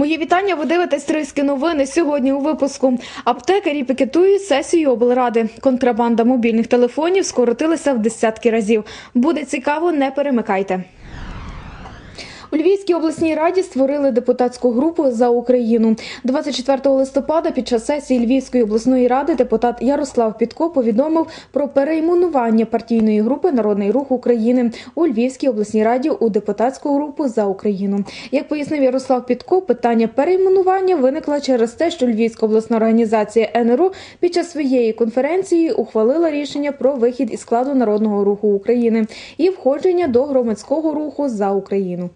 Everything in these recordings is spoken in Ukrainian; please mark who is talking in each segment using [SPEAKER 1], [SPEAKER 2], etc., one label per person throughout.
[SPEAKER 1] Мої вітання. Ви дивитесь риски новини. Сьогодні у випуску аптекарі пікетують сесію облради. Контрабанда мобільних телефонів скоротилася в десятки разів. Буде цікаво, не перемикайте. У Львівській обласній раді створили депутатську групу за Україну. 24 листопада під час сесії Львівської обласної ради депутат Ярослав Підко повідомив про перейменування партійної групи Народний рух України у Львівській обласній раді у депутатську групу за Україну. Як пояснив Ярослав Підко, питання перейменування виникло через те, що Львівська обласна організація НРУ під час своєї конференції ухвалила рішення про вихід із складу Народного руху України і входження до громадського руху за Україну.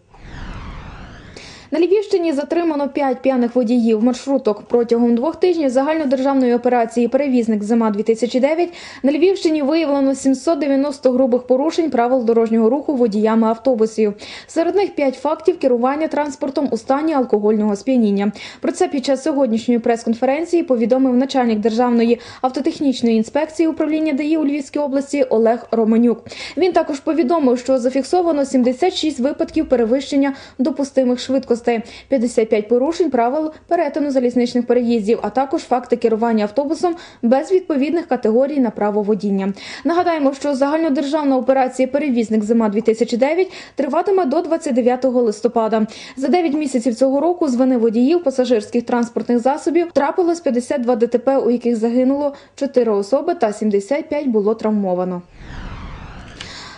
[SPEAKER 1] На Львівщині затримано 5 п'яних водіїв маршруток протягом двох тижнів загальнодержавної операції Перевізник зима 2009 на Львівщині виявлено 790 грубих порушень правил дорожнього руху водіями автобусів. Серед них 5 фактів керування транспортом у стані алкогольного сп'яніння. Про це під час сьогоднішньої прес-конференції повідомив начальник державної автотехнічної інспекції управління ДАІ у Львівській області Олег Романюк. Він також повідомив, що зафіксовано 76 випадків перевищення допустимих швидкостей. 55 порушень правил перетину залізничних переїздів, а також факти керування автобусом без відповідних категорій на право водіння. Нагадаємо, що загальнодержавна операція Перевізник зима 2009 триватиме до 29 листопада. За 9 місяців цього року з вини водіїв пасажирських транспортних засобів трапилось 52 ДТП, у яких загинуло 4 особи та 75 було травмовано.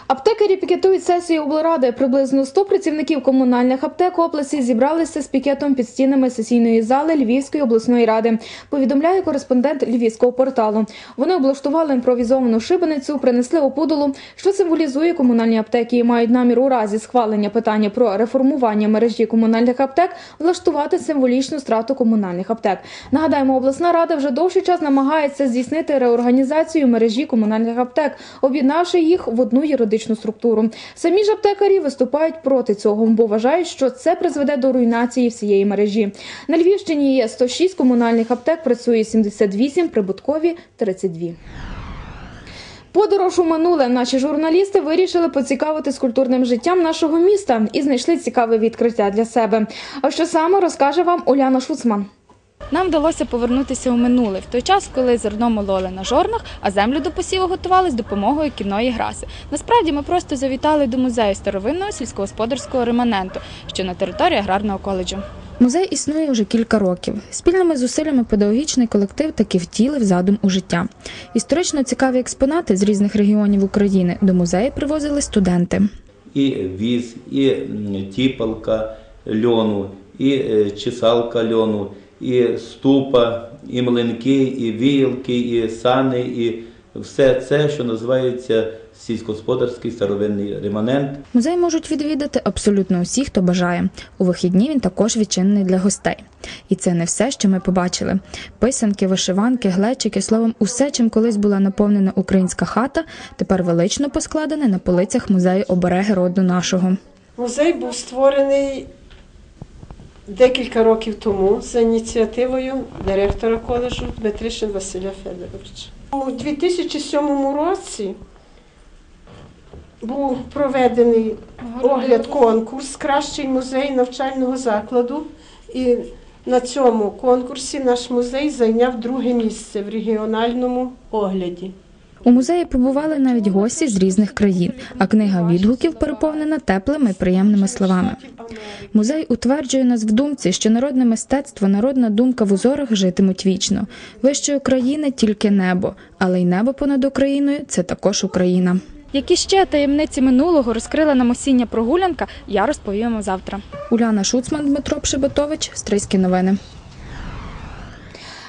[SPEAKER 1] Аптекарі пікетують сесію облради. Приблизно 100 працівників комунальних аптек області зібралися з пікетом під стінами сесійної зали Львівської обласної ради. Повідомляє кореспондент львівського порталу. Вони облаштували імпровізовану шибеницю, принесли опудолу, що символізує комунальні аптеки і мають намір у разі схвалення питання про реформування мережі комунальних аптек влаштувати символічну страту комунальних аптек. Нагадаємо, обласна рада вже довший час намагається здійснити реорганізацію мережі комунальних аптек, об'єднавши їх в одну юридичну структуру. Самі ж аптекарі виступають проти цього, бо вважають, що це призведе до руйнації всієї мережі. На Львівщині є 106 комунальних аптек, працює 78, прибуткові 32. Подорож у минуле наші журналісти вирішили поцікавитись культурним життям нашого міста і знайшли цікаве відкриття для себе. А що саме розкаже вам Уляна Шуцман.
[SPEAKER 2] Нам вдалося повернутися у минуле, в той час, коли зерно мололи на жорнах, а землю до посіву готували з допомогою ківної граси. Насправді ми просто завітали до музею старовинного сільськогосподарського реманенту, що на території аграрного коледжу.
[SPEAKER 3] Музей існує вже кілька років. Спільними зусиллями педагогічний колектив таки втілив задум у життя. Історично цікаві експонати з різних регіонів України до музею привозили студенти.
[SPEAKER 4] і віз, і тіпалка льону, і е, чесалка льону, і ступа, і млинки, і віялки, і сани, і все це, що називається сільськогосподарський старовинний реманент.
[SPEAKER 3] Музей можуть відвідати абсолютно усі, хто бажає. У вихідні він також відчинений для гостей. І це не все, що ми побачили. Писанки, вишиванки, глечики, словом, усе, чим колись була наповнена українська хата, тепер велично поскладене на полицях музею обереги роду нашого.
[SPEAKER 5] Музей був створений декілька років тому за ініціативою директора коледжу Дмитришин Василя Федоровича. У 2007 році був проведений огляд конкурс Кращий музей навчального закладу. І на цьому конкурсі наш музей зайняв друге місце в регіональному огляді.
[SPEAKER 3] У музеї побували навіть гості з різних країн, а книга відгуків переповнена теплими і приємними словами. Музей утверджує нас в думці, що народне мистецтво, народна думка в узорах житимуть вічно. Вище України тільки небо, але й небо понад Україною це також Україна.
[SPEAKER 2] Які ще таємниці минулого розкрила нам осіння прогулянка, я розповім вам завтра.
[SPEAKER 3] Уляна Шуцман, Дмитро Пшебетович, Стрийські новини.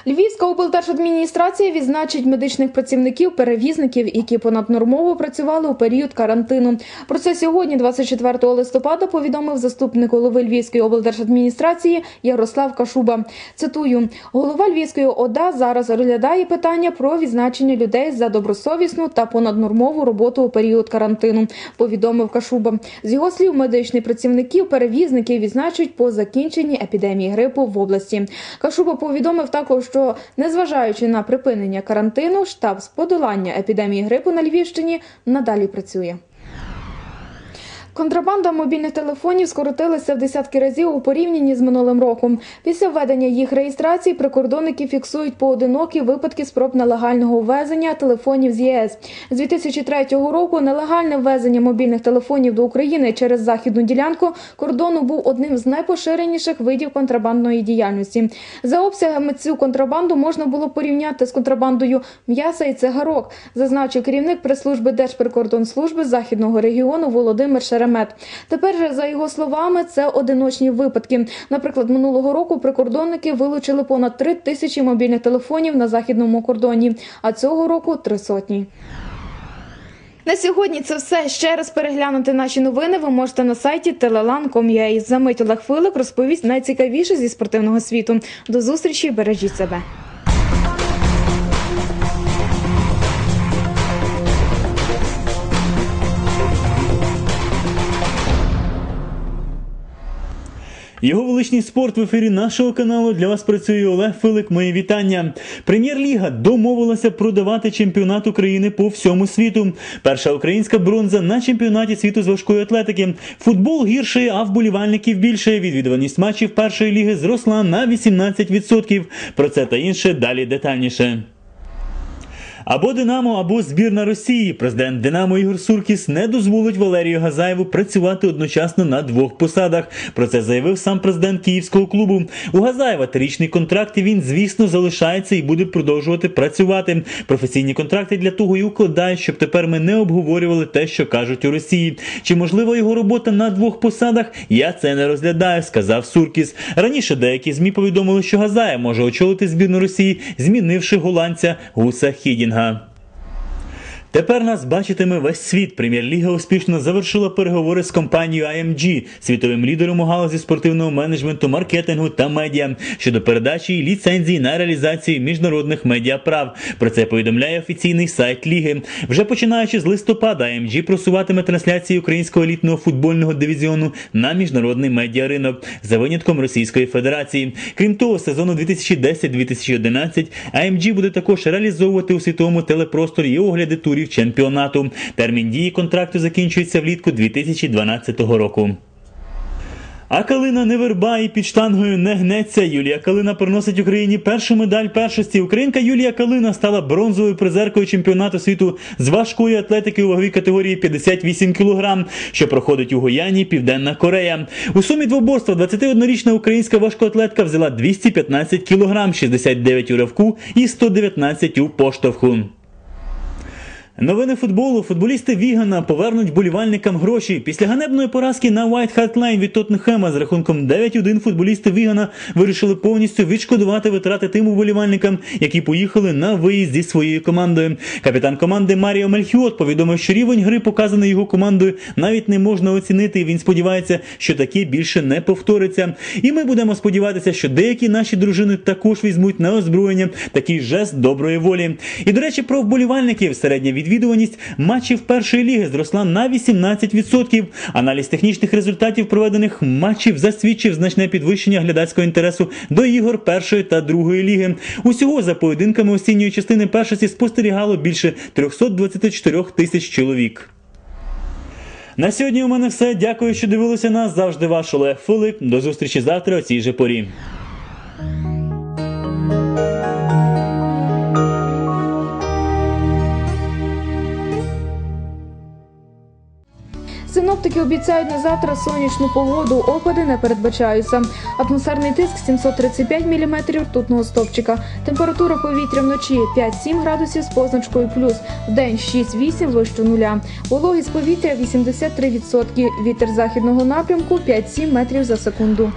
[SPEAKER 1] Львівська облдержадміністрація відзначить медичних працівників, перевізників, які понаднормово працювали у період карантину. Про це сьогодні, 24 листопада, повідомив заступник голови Львівської облдержадміністрації Ярослав Кашуба. Цитую: голова Львівської ОДА зараз розглядає питання про відзначення людей за добросовісну та понаднормову роботу у період карантину. Повідомив Кашуба. З його слів, медичних працівників, перевізників відзначать по закінченні епідемії грипу в області. Кашуба повідомив також, що що, незважаючи на припинення карантину, штаб з подолання епідемії грипу на Львівщині надалі працює. Контрабанда мобільних телефонів скоротилася в десятки разів у порівнянні з минулим роком. Після введення їх реєстрації прикордонники фіксують поодинокі випадки спроб нелегального ввезення телефонів з ЄС. З 2003 року нелегальне ввезення мобільних телефонів до України через західну ділянку кордону був одним з найпоширеніших видів контрабандної діяльності. За обсягами цю контрабанду можна було порівняти з контрабандою м'яса і цигарок, зазначив керівник прес-служби Держприкордонслужби західного регіону Володимир Шеремет. Тепер же, за його словами, це одиночні випадки. Наприклад, минулого року прикордонники вилучили понад три тисячі мобільних телефонів на західному кордоні, а цього року три сотні. На сьогодні це все. Ще раз переглянути наші новини ви можете на сайті telelan.com.ua. За мить Олег Филик розповість найцікавіше зі спортивного світу. До зустрічі, бережіть себе.
[SPEAKER 6] Його величність спорт в ефірі нашого каналу для вас працює Олег Филик. Мої вітання. Прем'єр-ліга домовилася продавати чемпіонат України по всьому світу. Перша українська бронза на чемпіонаті світу з важкої атлетики. Футбол гірший, а вболівальників більше. Відвідуваність матчів першої ліги зросла на 18%. Про це та інше далі детальніше. Або Динамо, або збірна Росії. Президент Динамо Ігор Суркіс не дозволить Валерію Газаєву працювати одночасно на двох посадах. Про це заявив сам президент київського клубу. У Газаєва трирічний контракт і він, звісно, залишається і буде продовжувати працювати. Професійні контракти для того і укладають, щоб тепер ми не обговорювали те, що кажуть у Росії. Чи можливо його робота на двох посадах? Я це не розглядаю, сказав Суркіс. Раніше деякі змі повідомили, що Газаєв може очолити збірну Росії, змінивши голландця Гуса Хідінга. huh? Тепер нас бачитиме весь світ. Прем'єр-ліга успішно завершила переговори з компанією IMG, світовим лідером у галузі спортивного менеджменту, маркетингу та медіа щодо передачі ліцензії на реалізацію міжнародних медіаправ. Про це повідомляє офіційний сайт ліги. Вже починаючи з листопада, IMG просуватиме трансляції українського елітного футбольного дивізіону на міжнародний медіаринок за винятком Російської Федерації. Крім того, сезону 2010-2011 IMG буде також реалізовувати у світовому телепросторі і огляди турів чемпіонату. Термін дії контракту закінчується влітку 2012 року. А Калина не верба і під штангою не гнеться. Юлія Калина приносить Україні першу медаль першості. Українка Юлія Калина стала бронзовою призеркою чемпіонату світу з важкої атлетики у ваговій категорії 58 кг, що проходить у Гояні, Південна Корея. У сумі двоборства 21-річна українська важкоатлетка взяла 215 кг, 69 у ривку і 119 у поштовху. Новини футболу. Футболісти Вігана повернуть болівальникам гроші. Після ганебної поразки на White Hart Lane від Тоттенхема з рахунком 9-1 футболісти Вігана вирішили повністю відшкодувати витрати тим уболівальникам, які поїхали на виїзд зі своєю командою. Капітан команди Маріо Мельхіот повідомив, що рівень гри, показаний його командою, навіть не можна оцінити. Він сподівається, що таке більше не повториться. І ми будемо сподіватися, що деякі наші дружини також візьмуть на озброєння такий жест доброї волі. І до речі, про вболівальників середня відвідуваність матчів першої ліги зросла на 18%. Аналіз технічних результатів проведених матчів засвідчив значне підвищення глядацького інтересу до ігор першої та другої ліги. Усього за поєдинками осінньої частини першості спостерігало більше 324 тисяч чоловік. На сьогодні у мене все. Дякую, що дивилися нас. Завжди ваш Олег Филип. До зустрічі завтра о цій же порі.
[SPEAKER 1] Синоптики обіцяють на завтра сонячну погоду. Опади не передбачаються. Атмосферний тиск 735 мм ртутного стопчика. Температура повітря вночі 5-7 градусів з позначкою плюс. В день 6-8 вище нуля. Вологість повітря 83%. Вітер західного напрямку 5-7 метрів за секунду.